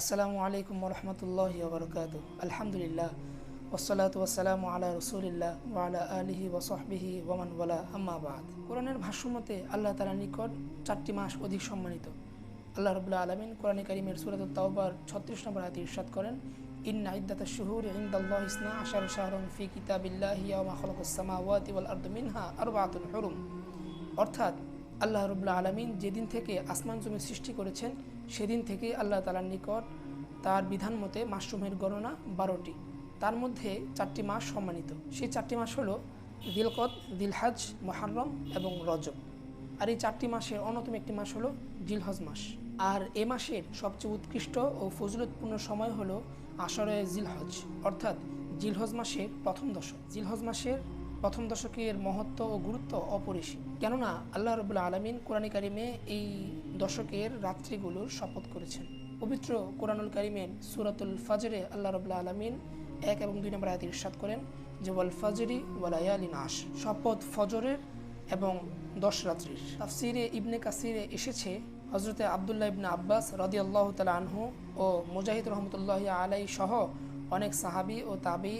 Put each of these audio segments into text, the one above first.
আসসালামু আলাইকুম রহমতুল্লাহ বরকাত আলহামদুলিল্লাহ ওসলাত ওসালাম আলা রসুলিল্লাহ ওয়ালা আলিহি ওসহবিহি ওমান ওয়ালা আম্মাবাদ কোরআনের ভাষ্যমতে আল্লাহ তালা নিকট চারটি মাস অধিক সম্মানিত। আল্লাহ রবুল্লাহ আলমিন কোরআন করিমের সুরাত তাওবার ছত্রিশ নম্বর হাতে ইরশাদ করেন, ইন্না ইদ্দাত শুহুর ইন্দাল্লাহ ইসনা আশার শাহরুম ফি কিতাবিল্লাহি ওয়া খলকুস সামাওয়াতি ওয়াল আরদু মিনহা আরবাতুল হুরুম। অর্থাৎ আল্লাহ রবুল্লা আলমিন যেদিন থেকে আসমান জমি সৃষ্টি করেছেন সেদিন থেকে আল্লাহ তালার নিকট তার বিধান মতে মাশরুমের গণনা বারোটি। তার মধ্যে চারটি মাস সম্মানিত। সেই চারটি মাস হলো দিলকত দিলহাজ মহারম এবং রজব। আর এই চারটি মাসের অন্যতম একটি মাস হলো জিলহজ মাস। আর এ মাসের সবচেয়ে উৎকৃষ্ট ও ফজলতপূর্ণ সময় হলো আষাঢ়ে জিলহজ, অর্থাৎ জিলহজ মাসের প্রথম দশক। জিলহজ মাসের প্রথম দশকের মহত্ব ও গুরুত্ব অপরিসীম। কেননা, আল্লাহ রবুল্লা আলমিন কোরআন কারিমে এই দশকের রাত্রিগুলোর শপথ করেছেন। পবিত্র কোরআনুল কারিমের সুরাতুল ফাজরে আল্লাহ রবুল্লা আলমিন এক এবং দুই নম্বর আয়াত ইরশাদ করেন যে, ওয়াল ফাজরি ওয়ালায়ালি নাস শপথ ফজরের এবং দশ রাত্রির। তাফসিরে ইবনে কাসিরে এসেছে হজরতে আবদুল্লাহ ইবনে আব্বাস রদি আল্লাহ তালা আনহু ও মুজাহিদ রহমতুল্লাহ আলাই সহ অনেক সাহাবি ও তাবি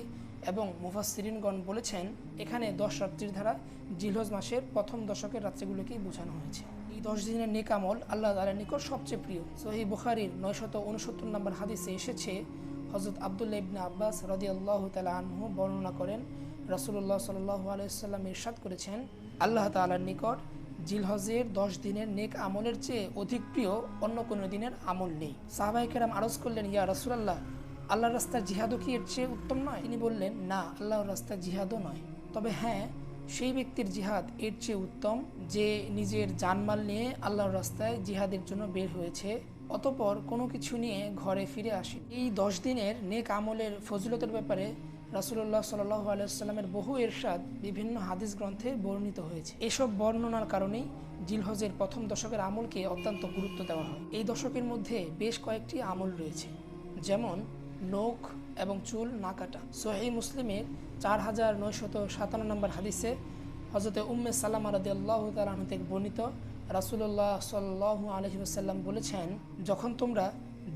এবং মুফাসিরিনগণ বলেছেন, এখানে দশ রাত্রির ধারা, জিলহজ মাসের প্রথম দশকের রাত্রিগুলোকেই বোঝানো হয়েছে। এই দশ দিনের নেকামল আল্লাহ তালার নিকট সবচেয়ে প্রিয়। সহি বুখারির নয়শত উনসত্তর নম্বর হাদিসে এসেছে হজরত আবদুল্লাহ ইবনে আব্বাস রদি আল্লাহ তালা আনহু বর্ণনা করেন রসুল্লাহ সাল্লাহ আলাইসাল্লাম ইরশাদ করেছেন, আল্লাহ তালার নিকট জিলহজের দশ দিনের নেক আমলের চেয়ে অধিক প্রিয় অন্য কোনো দিনের আমল নেই। সাহবাইকেরাম আরজ করলেন, ইয়া রসুলাল্লাহ আল্লাহর রাস্তার জিহাদও কি এর চেয়ে উত্তম নয়? তিনি বললেন, না, আল্লাহর রাস্তার জিহাদও নয়। তবে হ্যাঁ সেই ব্যক্তির জিহাদ এর চেয়ে উত্তম যে নিজের জানমাল নিয়ে আল্লাহর রাস্তায় জিহাদের জন্য বের হয়েছে। অতপর কোনো কিছু নিয়ে ঘরে ফিরে আসে এই দশ দিনের নেক আমলের ফজলতের ব্যাপারে রাসুল্লাহ সাল্লাহ আলাইসাল্লামের বহু এরশাদ বিভিন্ন হাদিস গ্রন্থে বর্ণিত হয়েছে। এসব বর্ণনার কারণেই জিলহজের প্রথম দশকের আমলকে অত্যন্ত গুরুত্ব দেওয়া হয়। এই দশকের মধ্যে বেশ কয়েকটি আমল রয়েছে। যেমন নখ এবং চুল না কাটা। সোহি মুসলিমের চার হাজার নয়শত সাতান্ন নম্বর হাদিসে হজরতে উম্মে সাল্লাম রাদি আল্লাহ তালাহ থেকে বর্ণিত রাসুল্লাহ সাল্লাহ আলহিউসাল্লাম বলেছেন, যখন তোমরা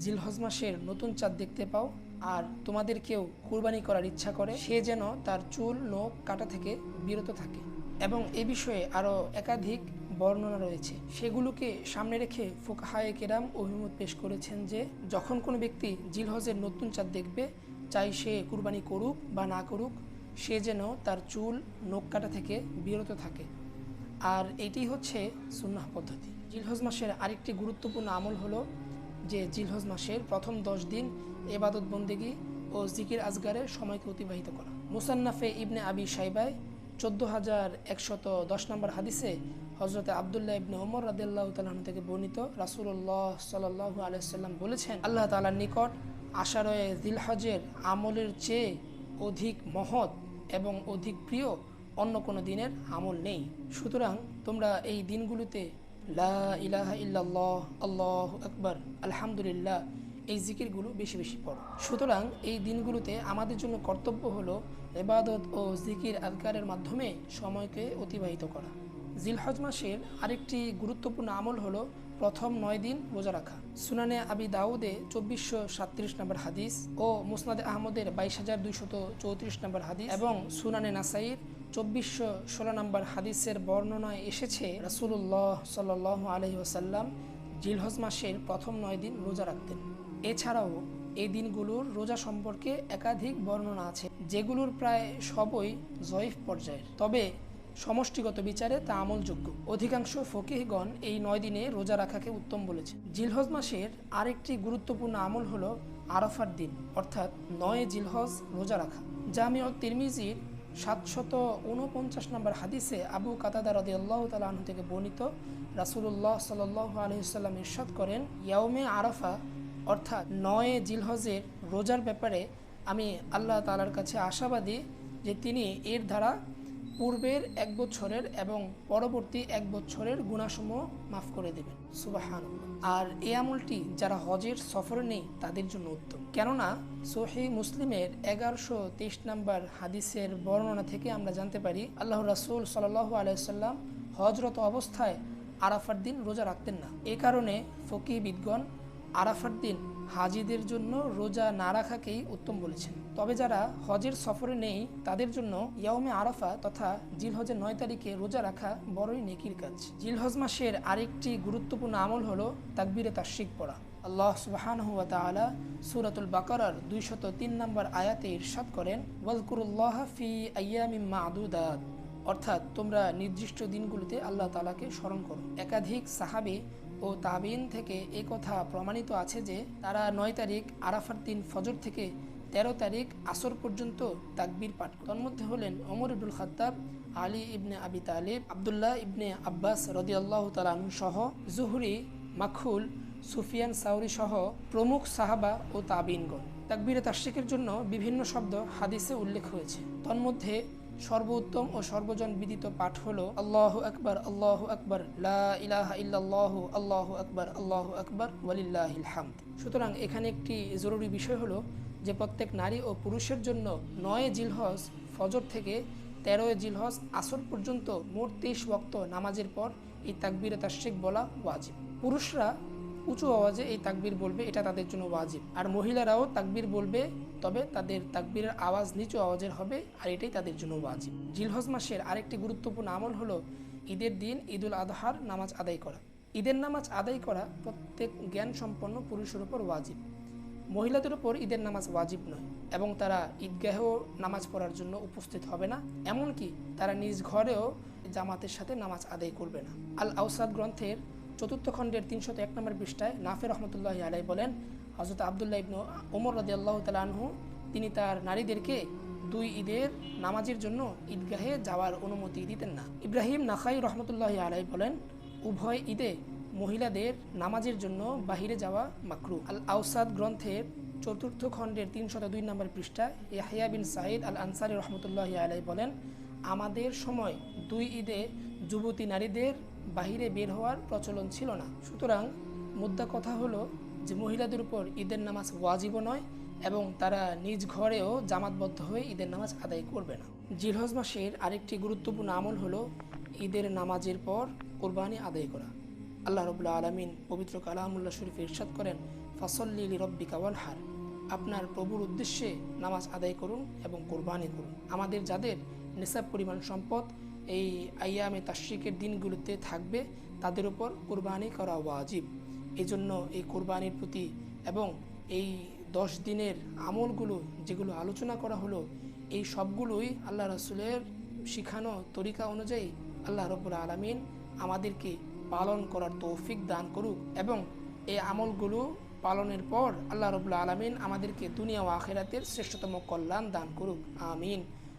জিলহজ মাসের নতুন চাঁদ দেখতে পাও আর তোমাদের কেউ কুরবানি করার ইচ্ছা করে, সে যেন তার চুল, নখ, কাটা থেকে বিরত থাকে। এবং এ বিষয়ে আরও একাধিক বর্ণনা রয়েছে। সেগুলোকে সামনে রেখে ফোকাহায়ে কেরাম অভিমত পেশ করেছেন যে, যখন কোনো ব্যক্তি জিলহজের নতুন চাঁদ দেখবে, চাই সে কুরবানি করুক বা না করুক, সে যেন তার চুল নখ কাটা থেকে বিরত থাকে। আর এটি হচ্ছে সুন্নাহ পদ্ধতি। জিলহজ মাসের আরেকটি গুরুত্বপূর্ণ আমল হলো যে, জিলহজ মাসের প্রথম দশ দিন এবাদত বন্দেগি ও জিকির আজগারে সময়কে অতিবাহিত করা। মুসান্নাফে ইবনে আবি সাইবায় চোদ্দ হাজার একশত দশ নম্বর হাদিসে হজরতে আবদুল্লাহ ইবনে ওমর রাদিল্লাহ তালাহ থেকে বর্ণিত রাসুল্লাহ সাল্লাহ আলাইসাল্লাম বলেছেন, আল্লাহ তালার নিকট আশারয়ে দিলহজের আমলের চেয়ে অধিক মহৎ এবং অধিক প্রিয় অন্য কোনো দিনের আমল নেই। সুতরাং তোমরা এই দিনগুলোতে লা ইলাহা ইল্লাল্লাহ, আল্লাহ আকবর, আলহামদুলিল্লাহ এই জিকিরগুলো বেশি বেশি পড়ো। সুতরাং এই দিনগুলোতে আমাদের জন্য কর্তব্য হলো এবাদত ও জিকির আদকারের মাধ্যমে সময়কে অতিবাহিত করা। জিলহজ মাসের আরেকটি গুরুত্বপূর্ণ আমল হলো প্রথম নয় দিন রোজা রাখা। সুনানে আবি দাউদে চব্বিশশো সাতত্রিশ নম্বর হাদিস ও মুসনাদে আহমদের বাইশ হাজার দুইশত চৌত্রিশ নম্বর হাদিস এবং সুনানে নাসাইর চব্বিশশো ষোলো নম্বর হাদিসের বর্ণনায় এসেছে রাসুল্লাহ সাল আলহি ওসাল্লাম জিলহজ মাসের প্রথম নয় দিন রোজা রাখতেন। এছাড়াও এই দিনগুলোর রোজা সম্পর্কে একাধিক বর্ণনা আছে, যেগুলোর প্রায় সবই জয়ীফ পর্যায়ের। তবে সমষ্টিগত বিচারে তা আমলযোগ্য। অধিকাংশ ফকিহগণ এই নয় দিনে রোজা রাখাকে উত্তম বলেছে জিলহজ মাসের আরেকটি গুরুত্বপূর্ণ আমল হলো আরফার দিন, অর্থাৎ নয় জিলহজ রোজা রাখা। জামিয়া তিরমিজির সাতশত উনপঞ্চাশ নম্বর হাদিসে আবু কাতাদা রদি আল্লাহ তালাহ থেকে বর্ণিত রাসুল্লাহ সাল আলহিসাল্লাম ইরশাদ করেন ইয়াউমে আরাফা অর্থাৎ নয় জিলহজের রোজার ব্যাপারে আমি আল্লাহ তালার কাছে আশাবাদী যে তিনি এর দ্বারা পূর্বের এক বছরের এবং পরবর্তী এক বছরের গুণাসমূহ মাফ করে দেবেন। সুবাহান আর এই আমলটি যারা হজের সফরে নেই, তাদের জন্য উত্তম। কেননা সোহি মুসলিমের এগারোশো তেইশ নম্বর হাদিসের বর্ণনা থেকে আমরা জানতে পারি আল্লাহ রাসুল সাল্লাহ আলাইসাল্লাম হজরত অবস্থায় আরাফার দিন রোজা রাখতেন না। এ কারণে ফকি বিদগণ আরাফার দিন হাজিদের জন্য রোজা না রাখাকেই উত্তম বলেছেন। তবে যারা হজের সফরে নেই, তাদের জন্য ইয়াউমে আরাফা তথা জিলহজের নয় তারিখে রোজা রাখা বড়ই নেকির কাজ। জিলহজ মাসের আরেকটি গুরুত্বপূর্ণ আমল হলো তাকবিরে তাশরিক পড়া। আল্লাহ সুবহানাহু ওয়া তাআলা সূরাতুল বাকারার 203 নম্বর আয়াতে ইরশাদ করেন, ওয়াজকুরুল্লাহ ফি মা'দুদাত। অর্থাৎ তোমরা নির্দিষ্ট দিনগুলোতে আল্লাহ তালাকে স্মরণ করো। একাধিক সাহাবী ও তাবিন থেকে এ কথা প্রমাণিত আছে যে তারা নয় তারিখ আরাফার দিন ফজর থেকে তেরো তারিখ আসর পর্যন্ত তাকবীর পাঠ তন্মধ্যে হলেন অমর ইবুল খাত্তাব, আলী ইবনে আবি তালিব, আবদুল্লাহ ইবনে আব্বাস রদিয়াল্লাহ তালানু সহ জুহরি মাখুল সুফিয়ান সাউরি সহ প্রমুখ সাহাবা ও তাবিনগণ। তাকবীরে তাশরিকের জন্য বিভিন্ন শব্দ হাদিসে উল্লেখ হয়েছে। তন্মধ্যে সর্বোত্তম ও সর্বজন বিদিত পাঠ হলো আল্লাহ আকবর আল্লাহ আকবর, লা ইলাহা ইল্লাল্লাহ, আল্লাহ আকবর আল্লাহ আকবর, ওয়ালিল্লাহিল হামদ। সুতরাং এখানে একটি জরুরি বিষয় হলো যে প্রত্যেক নারী ও পুরুষের জন্য নয় জিলহজ ফজর থেকে তেরোয় জিলহজ আসর পর্যন্ত মোট তেইশ ওক্ত নামাজের পর এই তাকবীরে তাশরিক বলা ওয়াজিব। পুরুষরা উঁচু আওয়াজে এই তাকবির বলবে, এটা তাদের জন্য ওয়াজিব। আর মহিলারাও তাকবির বলবে, তবে তাদের তাকবিরের আওয়াজ নিচু আওয়াজের হবে, আর এটাই তাদের জন্য ওয়াজিব। জিলহজ মাসের আরেকটি গুরুত্বপূর্ণ আমল হলো ঈদের দিন ঈদুল আদহার নামাজ আদায় করা। ঈদের নামাজ আদায় করা প্রত্যেক জ্ঞান সম্পন্ন পুরুষের উপর ওয়াজিব। মহিলাদের উপর ঈদের নামাজ ওয়াজিব নয়, এবং তারা ঈদগাহেও নামাজ পড়ার জন্য উপস্থিত হবে না, এমনকি তারা নিজ ঘরেও জামাতের সাথে নামাজ আদায় করবে না। আল আউসাদ গ্রন্থের চতুর্থ খণ্ডের তিনশত এক নম্বর পৃষ্ঠায় নাফের রহমতুল্লাহ আলাই বলেন হজরত আবদুল্লাহ ইবনু ওমর রদি আল্লাহ তালাহু তিনি তার নারীদেরকে দুই ঈদের নামাজের জন্য ঈদগাহে যাওয়ার অনুমতি দিতেন না। ইব্রাহিম নাখাই রহমতুল্লাহ আলাই বলেন, উভয় ঈদে মহিলাদের নামাজের জন্য বাহিরে যাওয়া মাকরু। আল আউসাদ গ্রন্থের চতুর্থ খণ্ডের তিনশত দুই নম্বর পৃষ্ঠায় ইয়াহিয়া বিন সাঈদ আল আনসারি রহমতুল্লাহ আলাই বলেন, আমাদের সময় দুই ঈদে যুবতী নারীদের বাহিরে বের হওয়ার প্রচলন ছিল না। সুতরাং মুদ্রা কথা হলো যে মহিলাদের উপর ঈদের নামাজ ওয়াজিবও নয় এবং তারা নিজ ঘরেও জামাতবদ্ধ হয়ে ঈদের নামাজ আদায় করবে না। জিলহজ মাসের আরেকটি গুরুত্বপূর্ণ আমল হলো ঈদের নামাজের পর কোরবানি আদায় করা। আল্লাহ রবুল্লা আলমিন পবিত্র কালামুল্লাহ শরীফ ইরশাদ করেন, ফসল্লি রব্বিকা ওয়াল হার আপনার প্রভুর উদ্দেশ্যে নামাজ আদায় করুন এবং কোরবানি করুন। আমাদের যাদের নেশাব পরিমাণ সম্পদ এই আইয়ামে তাশ্রিকের দিনগুলোতে থাকবে তাদের উপর কোরবানি করা ওয়াজিব। এই জন্য এই কোরবানির প্রতি এবং এই দশ দিনের আমলগুলো যেগুলো আলোচনা করা হলো, এই সবগুলোই আল্লাহ রসুলের শিখানো তরিকা অনুযায়ী আল্লাহ রব্বুল আলমিন আমাদেরকে পালন করার তৌফিক দান করুক এবং এই আমলগুলো পালনের পর আল্লাহ রবুল্লা আলমিন আমাদেরকে দুনিয়া ও আখেরাতের শ্রেষ্ঠতম কল্যাণ দান করুক। আমিন।